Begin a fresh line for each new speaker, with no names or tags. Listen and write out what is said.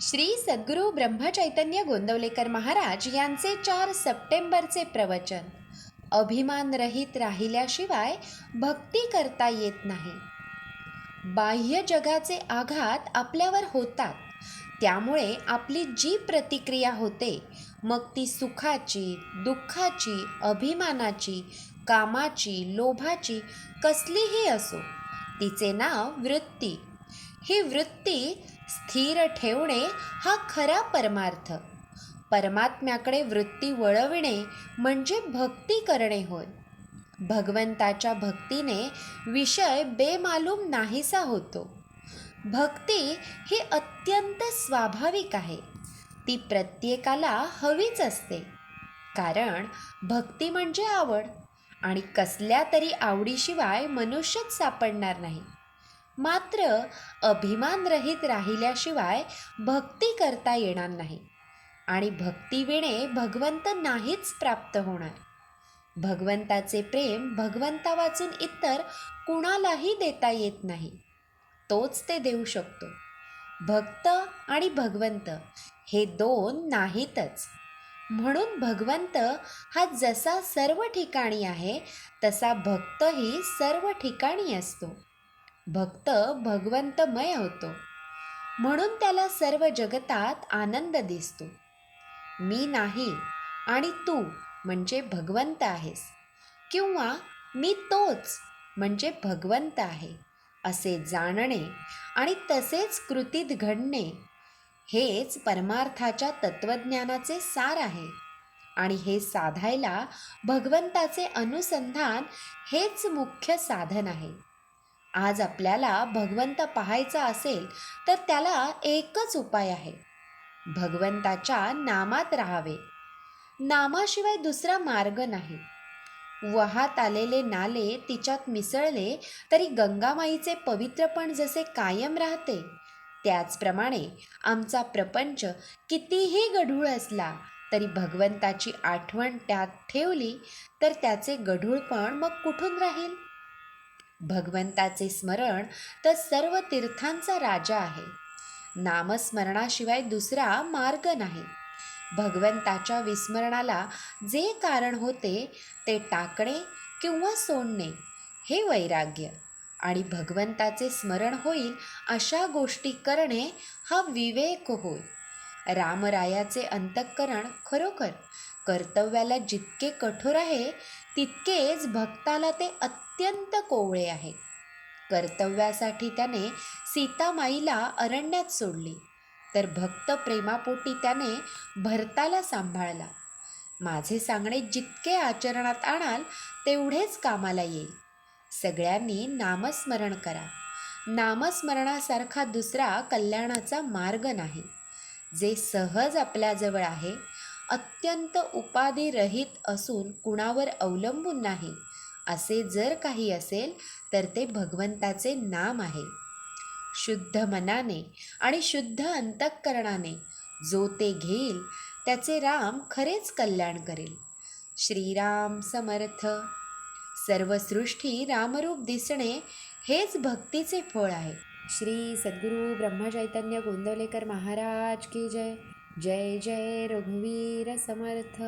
श्री सद्गुरू ब्रह्मचैतन्य गोंदवलेकर महाराज यांचे चार सप्टेंबरचे प्रवचन. अभिमान रहित राहिल्याशिवाय भक्ती करता येत नाही. बाह्य जगाचे आघात आपल्यावर होतात. त्यामुळे आपली जी प्रतिक्रिया होते मग ती सुखाची दुःखाची अभिमानाची कामाची लोभाची कसलीही असो तिचे नाव वृत्ती. ही वृत्ती स्थिर ठेवणे हा खरा परमार्थ. परमात्म्याकडे वृत्ती वळविणे म्हणजे भक्ती करणे होय. भगवंताच्या भक्तीने विषय बेमालूम नाहीसा होतो. भक्ती ही अत्यंत स्वाभाविक आहे. ती प्रत्येकाला हवीच असते. कारण भक्ती म्हणजे आवड. आणि कसल्या तरी आवडीशिवाय मनुष्यच सापडणार नाही. मात्र अभिमानरहित राहिल्याशिवाय भक्ती करता येणार नाही. आणि भक्तीविणे भगवंत नाहीच प्राप्त होणार. भगवंताचे प्रेम भगवंता वाचून इतर कुणालाही देता येत नाही. तोच ते देऊ शकतो. भक्त आणि भगवंत हे दोन नाहीतच. म्हणून भगवंत हा जसा सर्व ठिकाणी आहे तसा भक्तही सर्व ठिकाणी असतो. भक्त भगवंतमय होतो. म्हणून त्याला सर्व जगतात आनंद दिसतो. मी नाही आणि तू म्हणजे भगवंत आहेस. किंवा मी तोच म्हणजे भगवंत आहे असे जाणणे आणि तसेच कृतीत घडणे हेच परमार्थाच्या तत्त्वज्ञानाचे सार आहे. आणि हे साधायला भगवंताचे अनुसंधान हेच मुख्य साधन आहे. आज आपल्याला भगवंत पाहायचा असेल तर त्याला एकच उपाय आहे. भगवंताच्या नामात राहावे. नामाशिवाय दुसरा मार्ग नाही. वाहत आलेले नाले तिच्यात मिसळले तरी गंगामाईचे पवित्रपण जसे कायम राहते त्याचप्रमाणे आमचा प्रपंच कितीही गढूळ असला तरी भगवंताची आठवण त्यात ठेवली तर त्याचे गढूळपण मग कुठून राहील? भगवंताचे स्मरण तर सर्व तीर्थांचा राजा आहे. नामस्मरणाशिवाय दुसरा मार्ग नाही. भगवंताच्या विस्मरणाला जे कारण होते ते टाकणे किंवा सोडणे हे वैराग्य. आणि भगवंताचे स्मरण होईल अशा गोष्टी करणे हा विवेक होय. रामरायाचे अंतःकरण खरोखर कर्तव्याला जितके कठोर आहे तितकेच भक्ताला ते अत्यंत कोवळे आहे. कर्तव्यासाठी त्याने सीतामाईला अरण्यात सोडली. तर भक्त प्रेमापोटी त्याने भरताला सांभाळला. माझे सांगणे जितके आचरणात आणाल तेवढेच कामाला येईल. सगळ्यांनी नामस्मरण करा. नामस्मरणासारखा दुसरा कल्याणाचा मार्ग नाही. जे सहज आपल्याजवळ आहे अत्यंत उपाधिरहित असून कुणावर अवलंबून नाही. असे जर काही असेल तर ते भगवंताचे नाम आहे. शुद्ध मनाने आणि शुद्ध अंतःकरणाने जो ते घेईल त्याचे राम खरेच कल्याण करेल. श्रीराम समर्थ. सर्व सृष्टी रामरूप दिसणे हेच भक्तीचे फळ आहे. श्री सद्गुरू ब्रह्मचैतन्य गोंदवलेकर महाराज की जय. जय जय रघुवीर समर्थ।